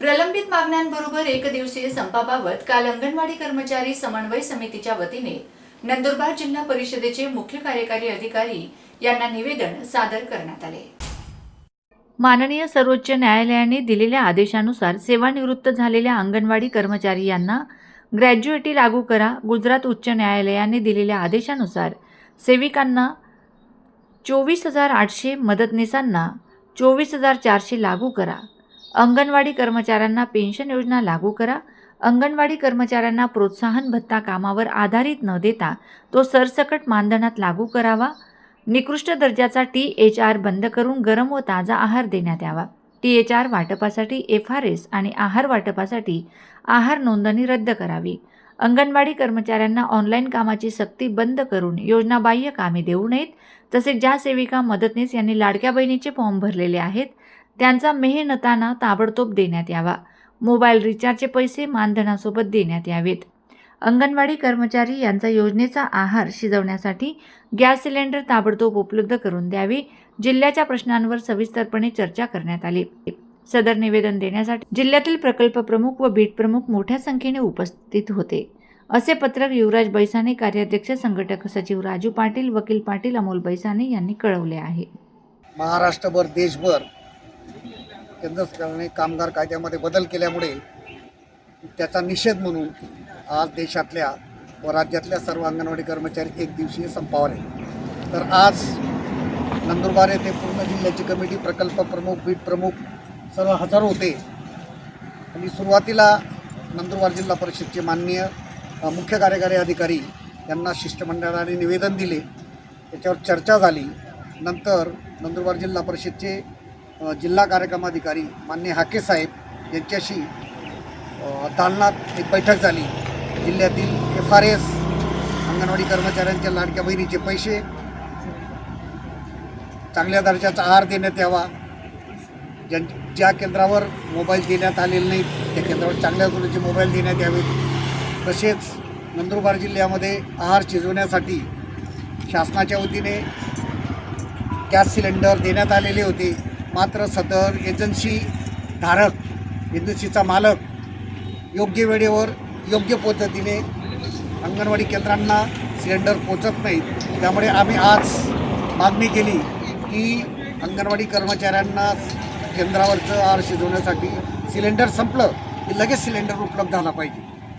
प्रलंबित मागण्यांबरोबर एक दिवसीय संपाबाबत काल अंगणवाडी कर्मचारी समन्वय समितीच्या वतीने नंदुरबार जिल्हा परिषदेचे मुख्य कार्यकारी अधिकारी यांना निवेदन सादर करण्यात आले. माननीय सर्वोच्च न्यायालयाने दिलेल्या आदेशानुसार सेवानिवृत्त झालेल्या अंगणवाडी कर्मचारी यांना ग्रॅज्युएटी लागू करा. गुजरात उच्च न्यायालयाने दिलेल्या आदेशानुसार सेविकांना चोवीस हजार आठशे मदतनीसांना चोवीस हजार चारशे लागू करा. अंगणवाडी कर्मचाऱ्यांना पेन्शन योजना लागू करा. अंगणवाडी कर्मचाऱ्यांना प्रोत्साहन भत्ता कामावर आधारित न देता तो सरसकट मानधनात लागू करावा. निकृष्ट दर्जाचा टी एच आर बंद करून गरम व ताजा आहार देण्यात यावा. टी एच आर वाटपासाठी एफ आर एस आणि आहार वाटपासाठी आहार नोंदणी रद्द करावी. अंगणवाडी कर्मचाऱ्यांना ऑनलाईन कामाची सक्ती बंद करून योजनाबाह्य कामे देऊ नयेत. तसेच ज्या सेविका मदतनीस यांनी लाडक्या बहिणीचे फॉर्म भरलेले आहेत त्यांचा मेहनताना ताबडतोब देण्यात यावा. मोबाईल रिचार्जचे पैसे मानधनासोबत देण्यात यावेत. अंगणवाडी कर्मचारी यांचा योजनेचा आहार शिजवण्यासाठी गॅस सिलेंडर ताबडतोब उपलब्ध करून द्यावे जिल्ह्याच्या प्रश्नांवर सविस्तरपणे चर्चा करण्यात आली. सदर निवेदन देण्यासाठी जिल्ह्यातील प्रकल्प प्रमुख व बीट प्रमुख मोठ्या संख्येने उपस्थित होते. असे पत्रक युवराज बैसाने कार्याध्यक्ष संघटक सचिव राजू पाटील वकील पाटील अमोल बैसाने यांनी कळवले आहे. महाराष्ट्रभर देशभर केंद्र सरकारने कामगार कायद्यामध्ये बदल केल्यामुळे त्याचा निषेध म्हणून आज देशातल्या व राज्यातल्या सर्व अंगणवाडी कर्मचारी एक दिवसीय संपावले तर आज नंदुरबार येथे पूर्ण जिल्ह्याची कमिटी प्रकल्प प्रमुख बीट प्रमुख सर्व हजर होते. आणि सुरुवातीला नंदुरबार जिल्हा परिषदचे माननीय मुख्य कार्यकारी अधिकारी यांना शिष्टमंडळाने निवेदन दिले. त्याच्यावर चर्चा झाली. नंतर नंदुरबार जिल्हा परिषदचे जिल्हा कार्यक्रमाधिकारी मान्य हाके साहेब यांच्याशी दालनात एक बैठक झाली. जिल्ह्यातील एफ आर एस अंगणवाडी कर्मचाऱ्यांच्या लाडक्या बहिणीचे पैसे चांगल्या दर्जाचा आहार देण्यात यावा. ज्यां ज्या केंद्रावर मोबाईल देण्यात आलेले नाहीत त्या केंद्रावर चांगल्या दर्जाचे मोबाईल देण्यात यावेत. तसेच नंदुरबार जिल्ह्यामध्ये आहार शिजवण्यासाठी शासनाच्या वतीने गॅस सिलेंडर देण्यात आलेले होते. मात्र सदर एजन्सी धारक एजन्सीचा मालक योग्य वेळेवर योग्य पद्धतीने अंगणवाडी केंद्रांना सिलेंडर पोचत नाहीत. त्यामुळे आम्ही आज मागणी केली की अंगणवाडी कर्मचाऱ्यांना केंद्रावरचं आहार शिजवण्यासाठी सिलेंडर संपलं की लगेच सिलेंडर उपलब्ध झाला पाहिजे.